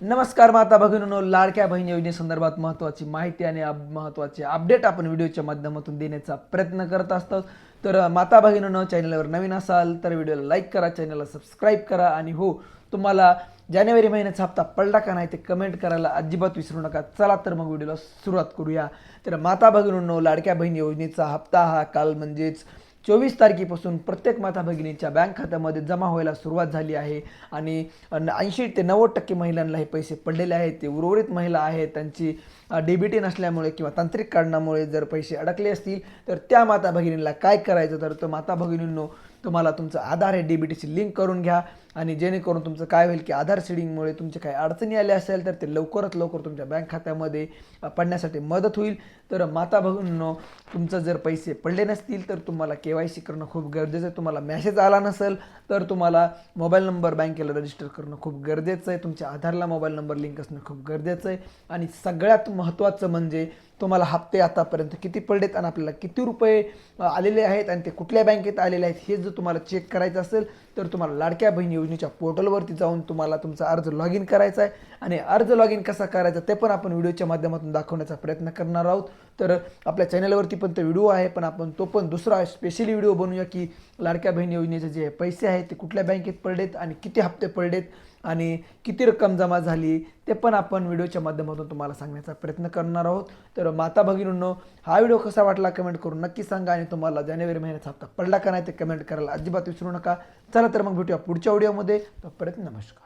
नमस्कार माता भगिनीनो लाडक्या बहीण योजनेसंदर्भात महत्त्वाची माहिती आणि अप- महत्त्वाचे अपडेट आपण व्हिडिओच्या माध्यमातून देण्याचा प्रयत्न करत असतो. तर माता भगिनींनो चॅनलवर नवीन असाल तर व्हिडिओला लाईक करा चॅनलला सबस्क्राईब करा आणि हो तुम्हाला जानेवारी महिन्याचा हप्ता पडला का नाही ते कमेंट करायला अजिबात विसरू नका. चला तर मग व्हिडिओला सुरुवात करूया. तर माता भगिनींनो लाडक्या बहीण योजनेचा हप्ता हा काल म्हणजेच चोवीस तारखेपासून प्रत्येक माता भगिनीच्या बँक खात्यामध्ये जमा व्हायला सुरुवात झाली आहे. आणि ऐंशी ते नव्वद टक्के महिलांना हे पैसे पडलेले आहेत. ते उर्वरित महिला आहेत. त्यांची डीबीटी नसल्यामुळे किंवा तांत्रिक कारणामुळे जर पैसे अडकले असतील तर त्या माता भगिनींना काय करायचं? तर तो माता भगिनींनो तुम्हाला तुमचं आधार हे टीशी लिंक करून घ्या आणि जेणेकरून तुमचं काय होईल की आधार सीडिंगमुळे तुमचे काही अडचणी आल्या असेल तर ते लवकरात लवकर तुमच्या बँक खात्यामध्ये पडण्यासाठी मदत होईल. तर माता भगिनींनो तुमचं जर पैसे पडले नसतील तर तुम्हाला के वाय सी करणं खूप गरजेचं आहे. तुम्हाला मॅसेज आला नसेल तर तुम्हाला मोबाईल नंबर बँकेला रजिस्टर करणं खूप गरजेचं आहे. तुमच्या आधारला मोबाईल नंबर लिंक असणं खूप गरजेचं आहे. आणि सगळ्यात महत्त्वाचं म्हणजे तुम्हाला हप्ते आतापर्यंत किती पडलेत आणि आपल्याला किती रुपये आलेले आहेत आणि ते कुठल्या बँकेत आलेले आहेत हे जर तुम्हाला चेक करायचं असेल तर तुम्हाला लाडक्या बहीण योजनेच्या पोर्टलवरती जाऊन तुम्हाला तुमचा अर्ज लॉग इन करायचा आहे. आणि अर्ज लॉग इन कसा करायचा ते पण आपण व्हिडिओच्या माध्यमातून दाखवण्याचा प्रयत्न करणार आहोत. तर आपल्या चॅनलवरती पण तो व्हिडिओ आहे पण आपण तो पण दुसरा स्पेशली व्हिडिओ बनवूया की लाडक्या बहीण योजनेचे जे पैसे आहेत ते कुठल्या बँकेत पडलेत आणि किती हप्ते पडलेत आणि किती रक्कम जमा झाली ते पण आपण व्हिडिओच्या माध्यमातून तुम्हाला सांगण्याचा प्रयत्न करणार आहोत. तर माता भगिनींनो हा व्हिडिओ कसा वाटला कमेंट करून नक्की सांगा आणि तुम्हाला जानेवारी महिन्याचा हप्ता पडला का नाही ते कमेंट करायला अजिबात विसरू नका. चला तर मग भेटूया पुढच्या व्हिडिओमध्ये. तोपर्यंत नमस्कार.